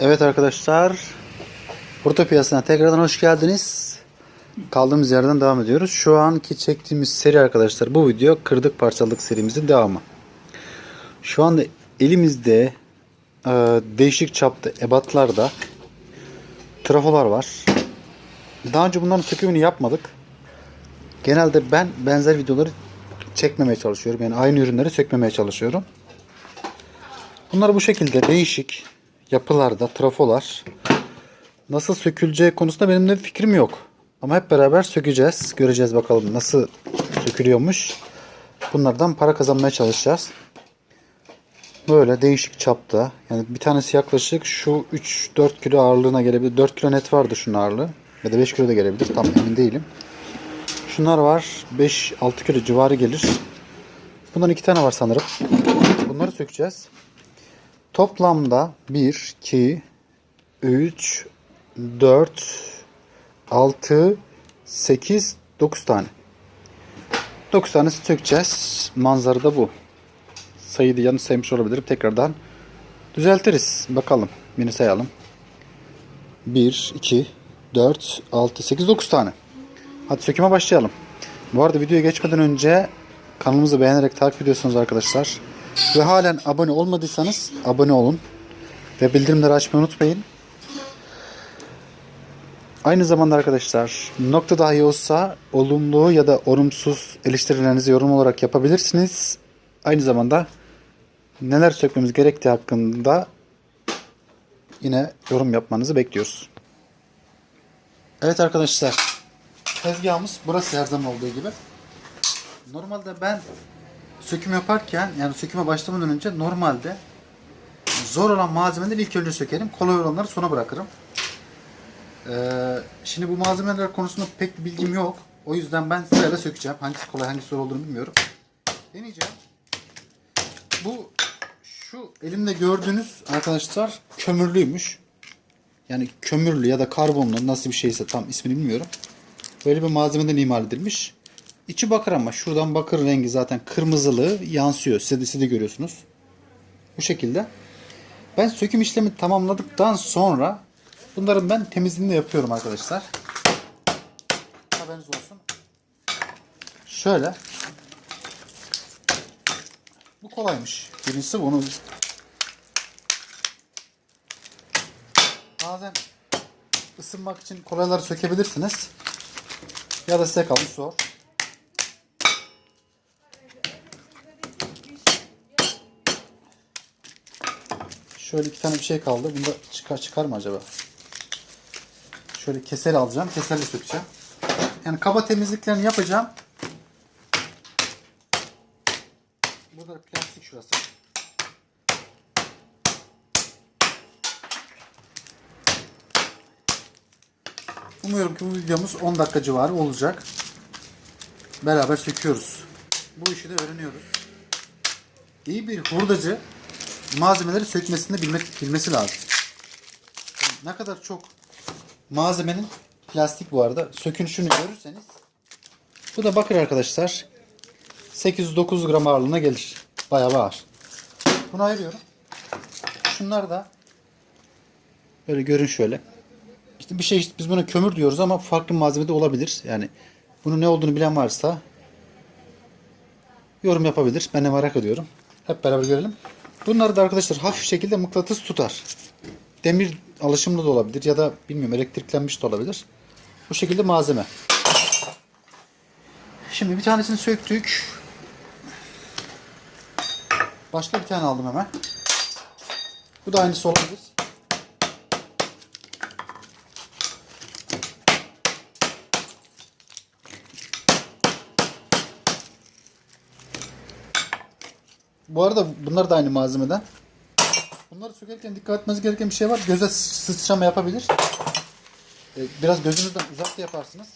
Evet arkadaşlar. Porto piyasasına tekrardan hoş geldiniz. Kaldığımız yerden devam ediyoruz. Şu anki çektiğimiz seri arkadaşlar bu video kırdık parçalık serimizin devamı. Şu anda elimizde e, değişik çapta ebatlarda trafolar var. Daha önce bunların sökümünü yapmadık. Genelde ben benzer videoları çekmemeye çalışıyorum. Yani aynı ürünleri sökmemeye çalışıyorum. Bunlar bu şekilde değişik yapılarda trafolar nasıl söküleceği konusunda benim de bir fikrim yok. Ama hep beraber sökeceğiz. Göreceğiz bakalım nasıl sökülüyormuş. Bunlardan para kazanmaya çalışacağız. Böyle değişik çapta. Yani bir tanesi yaklaşık şu 3-4 kilo ağırlığına gelebilir. 4 kilo net vardı şunun ağırlığı. Ya da 5 kilo da gelebilir. Tam emin değilim. Şunlar var. 5-6 kilo civarı gelir. Bundan iki tane var sanırım. Bunları sökeceğiz. Toplamda 1, 2, 3, 4, 6, 8, 9 tane. 9 tanesi sökeceğiz. Manzara da bu. Sayıyı yanlış saymış olabilirim. Tekrardan düzeltiriz. Bakalım. Yine sayalım. 1, 2, 4, 6, 8, 9 tane. Hadi söküme başlayalım. Bu arada videoya geçmeden önce kanalımızı beğenerek takip ediyorsunuz arkadaşlar. Ve halen abone olmadıysanız abone olun. Ve bildirimleri açmayı unutmayın. Aynı zamanda arkadaşlar nokta dahi olsa olumlu ya da olumsuz eleştirilerinizi yorum olarak yapabilirsiniz. Aynı zamanda neler sökmemiz gerektiği hakkında yine yorum yapmanızı bekliyoruz. Evet arkadaşlar tezgahımız burası her zaman olduğu gibi. Normalde ben söküm yaparken yani söküme başlamadan önce normalde zor olan malzemeleri ilk önce sökerim. Kolay olanları sona bırakırım. Ee, şimdi bu malzemeler konusunda pek bilgim yok. O yüzden ben sırayla sökeceğim. Hangisi kolay hangisi zor olduğunu bilmiyorum. Deneyeceğim. Bu şu elimde gördüğünüz arkadaşlar kömürlüymüş. Yani kömürlü ya da karbonlu nasıl bir şeyse tam ismini bilmiyorum. Böyle bir malzemeden imal edilmiş. İçi bakır ama şuradan bakır rengi zaten kırmızılığı yansıyor. Siz de, görüyorsunuz. Bu şekilde. Ben söküm işlemi tamamladıktan sonra bunların ben temizliğini yapıyorum arkadaşlar. Haberiniz olsun. Şöyle. Bu kolaymış. Birincisi bunu bazen ısınmak için kolayları sökebilirsiniz. Ya da size kalmış zor. Şöyle iki tane bir şey kaldı. Bunda çıkar çıkar mı acaba? Şöyle keseli alacağım. Keseli sökeceğim. Yani kaba temizliklerini yapacağım. Burada plastik şurası. Umuyorum ki bu videomuz 10 dakika civarı olacak. Beraber söküyoruz. Bu işi de öğreniyoruz. İyi bir hurdacı malzemeleri sökmesini bilmek, bilmesi lazım. Ne kadar çok malzemenin plastik bu arada sökünüşünü görürseniz bu da bakır arkadaşlar 809 gram ağırlığına gelir. Bayağı ağır. Bunu ayırıyorum. Şunlar da böyle görün şöyle. İşte bir şey işte biz buna kömür diyoruz ama farklı malzeme de olabilir. Yani bunun ne olduğunu bilen varsa yorum yapabilir. Ben de merak ediyorum. Hep beraber görelim. Bunları da arkadaşlar hafif şekilde mıknatıs tutar. Demir alışımlı da olabilir ya da bilmiyorum elektriklenmiş de olabilir. Bu şekilde malzeme. Şimdi bir tanesini söktük. Başka bir tane aldım hemen. Bu da aynısı olabilir. Bu arada bunlar da aynı malzemeden. Bunları sökerken dikkat etmeniz gereken bir şey var. Göze sıçrama yapabilir. Ee, Biraz gözünüzden uzak da yaparsınız.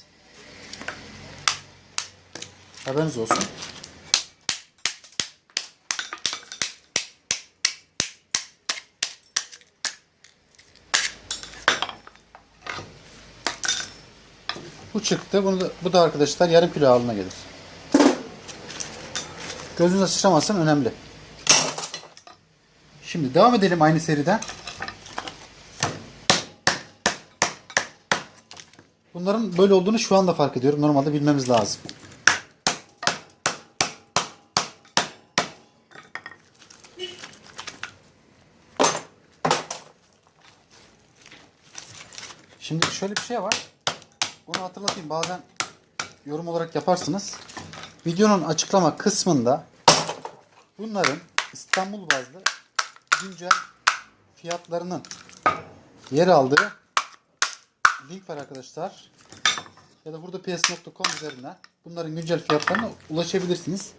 Haberiniz olsun. Bu çıktı. Bunu da, bu da arkadaşlar yarım kilo ağırlığına gelir. Gözünüze sıçramasın önemli. Şimdi devam edelim aynı seriden. Bunların böyle olduğunu şu anda fark ediyorum. Normalde bilmemiz lazım. Şimdi şöyle bir şey var. Onu hatırlatayım. Bazen yorum olarak yaparsınız. Videonun açıklama kısmında bunların İstanbul bazlı güncel fiyatlarının yer aldığı link var arkadaşlar. Ya da hurdaps.com üzerinden bunların güncel fiyatlarına ulaşabilirsiniz.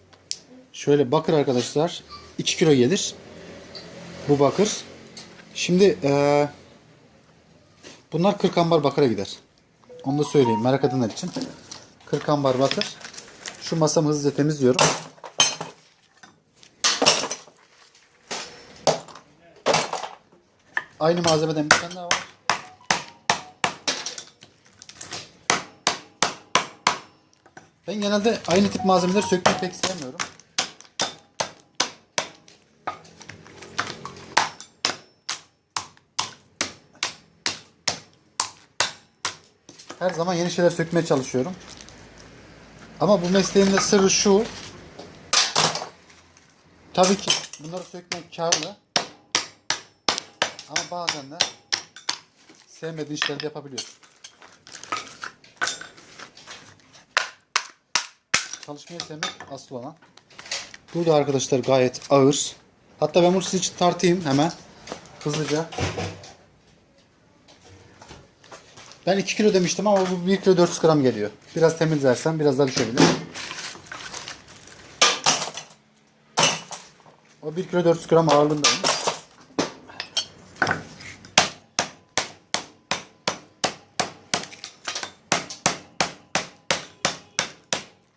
Şöyle bakır arkadaşlar 2 kilo gelir. Bu bakır. Şimdi eee bunlar 40 ambar bakıra gider. Onu da söyleyeyim merak edenler için. 40 ambar bakır. Şu masamı hızlıca temizliyorum. Aynı malzemeden bir tane daha var. Ben genelde aynı tip malzemeleri sökmeyi pek sevmiyorum. Her zaman yeni şeyler sökmeye çalışıyorum. Ama bu mesleğin de sırrı şu. Tabii ki bunları sökmek karlı. Ama bazen de sevmediğin işleri de yapabiliyorsun. Çalışmayı sevmek asıl olan. Burada arkadaşlar gayet ağır. Hatta ben bunu sizin için tartayım hemen. Hızlıca. Ben 2 kilo demiştim ama bu 1 kilo 400 gram geliyor. Biraz temizlersem biraz daha düşebilir. O 1 kilo 400 gram ağırlığındayım.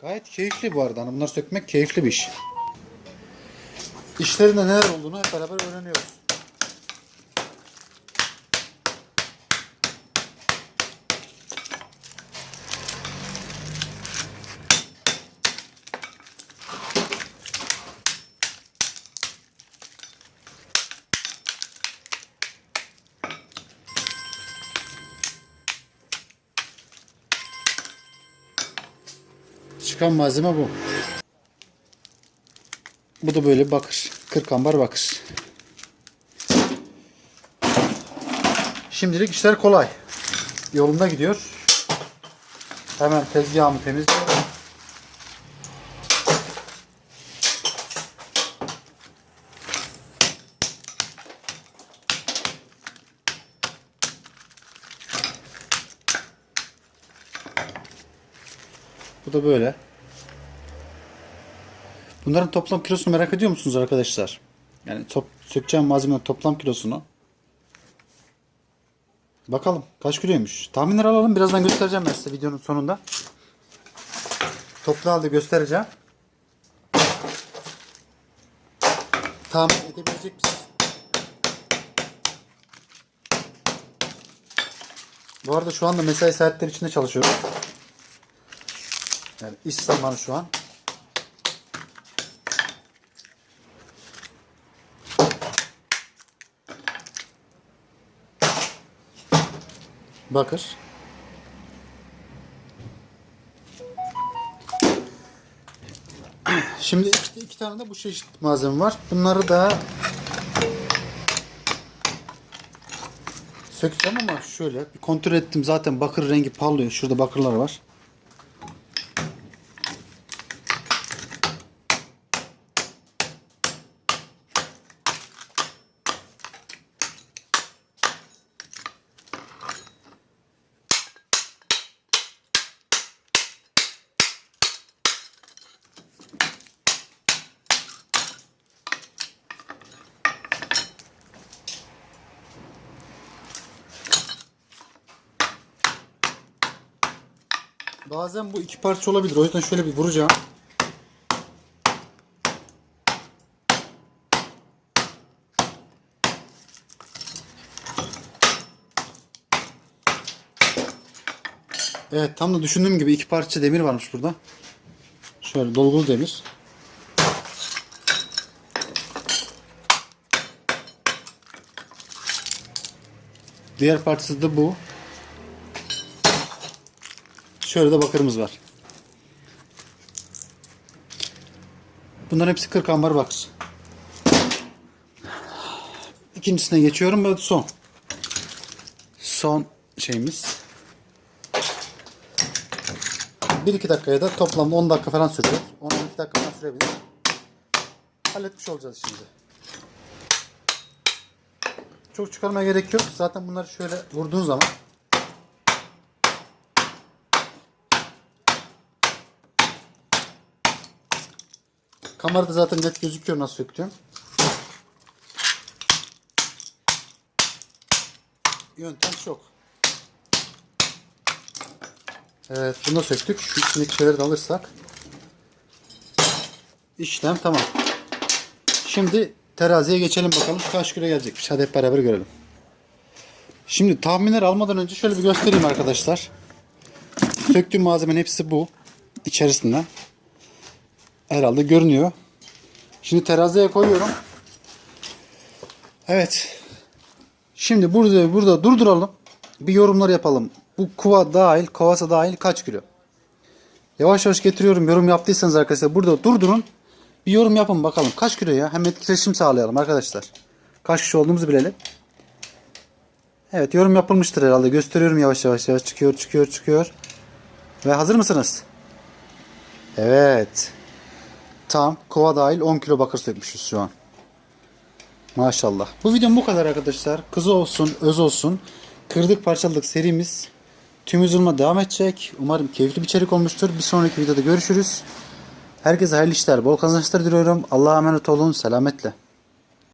Gayet keyifli bu arada. Bunları sökmek keyifli bir iş. İşlerinde neler olduğunu hep beraber öğreniyoruz. Çıkan malzeme bu. Bu da böyle bakır. 40 ambar bakır. Şimdilik işler kolay. Yolunda gidiyor. Hemen tezgahımı temizliyorum. Da böyle. Bunların toplam kilosunu merak ediyor musunuz arkadaşlar? Yani top, sökeceğim malzemenin toplam kilosunu. Bakalım kaç kiloymuş. Tahminler alalım. Birazdan göstereceğim ben size videonun sonunda. Toplu halde göstereceğim. Tahmin edebilecek misiniz? Bu arada şu anda mesai saatleri içinde çalışıyorum. Yani iş zamanı şu an. Bakır. Şimdi iki, iki tane de bu çeşit malzeme var. Bunları da sökeceğim ama şöyle bir kontrol ettim. Zaten bakır rengi parlıyor. Şurada bakırlar var. Bazen bu iki parça olabilir. O yüzden şöyle bir vuracağım. Evet tam da düşündüğüm gibi iki parça demir varmış burada. Şöyle dolgulu demir. Diğer parçası da bu. Şöyle de bakırımız var. Bunların hepsi 40 ambar bakır. İkincisine geçiyorum ve son. Son şeyimiz. 1-2 dakikaya da toplamda 10 dakika falan sürüyor. 10-12 dakika falan sürebilir. Halletmiş olacağız şimdi. Çok çıkarmaya gerek yok. Zaten bunları şöyle vurduğun zaman Kamerada zaten net gözüküyor nasıl söktüğüm. Yöntem çok. Evet bunu söktük. Şu içindeki şeyleri de alırsak. İşlem tamam. Şimdi teraziye geçelim bakalım kaç kilo gelecekmiş. Hadi hep beraber görelim. Şimdi tahminleri almadan önce şöyle bir göstereyim arkadaşlar. Söktüğüm malzemenin hepsi bu. içerisinde. Herhalde görünüyor. Şimdi teraziye koyuyorum. Evet. Şimdi burada burada durduralım. Bir yorumlar yapalım. Bu kuva dahil, kovası dahil kaç kilo? Yavaş yavaş getiriyorum. Yorum yaptıysanız arkadaşlar burada durdurun. Bir yorum yapın bakalım. Kaç kilo ya? Hem etkileşim sağlayalım arkadaşlar. Kaç kişi olduğumuzu bilelim. Evet yorum yapılmıştır herhalde. Gösteriyorum yavaş yavaş yavaş. Çıkıyor çıkıyor çıkıyor. Ve hazır mısınız? Evet. Tam kova dahil 10 kilo bakır sökmüşüz şu an. Maşallah. Bu videom bu kadar arkadaşlar. Kızı olsun, öz olsun. Kırdık parçaladık serimiz tüm hızımla devam edecek. Umarım keyifli bir içerik olmuştur. Bir sonraki videoda görüşürüz. Herkese hayırlı işler, bol kazançlar diliyorum. Allah'a emanet olun. Selametle.